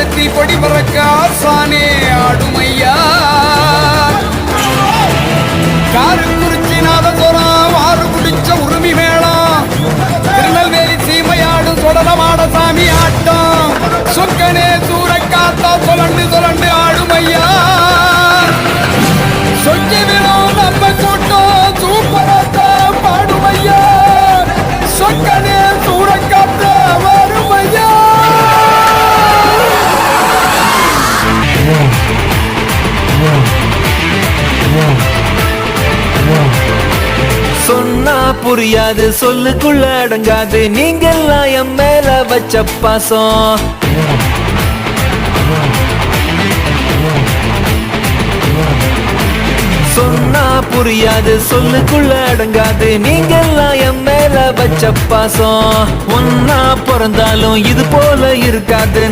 ஆட்டத்தி கொடி பறக்க ஆசானே ஆடுமையா? காரக்குறிச்சி நாதசுரம் வாறு குடிச்ச உரிமை மேளம் திருநெல்வேலி சீமையாடு தொடரமாட சாமி ஆட்டம். சொக்கனே சூறைக்காத்தா சொல்லு சொன்னா புரியாது சொல்லுக்குள்ள அடங்காது. நீங்கெல்லாம் என் மேல வச்ச பாசம். சொன்னா புரியாது சொல்லுக்குள்ள அடங்காது. நீங்கெல்லாம் என் மேல வச்ச பாசம். ஒன்னா பிறந்தாலும் இது போல இருக்காது.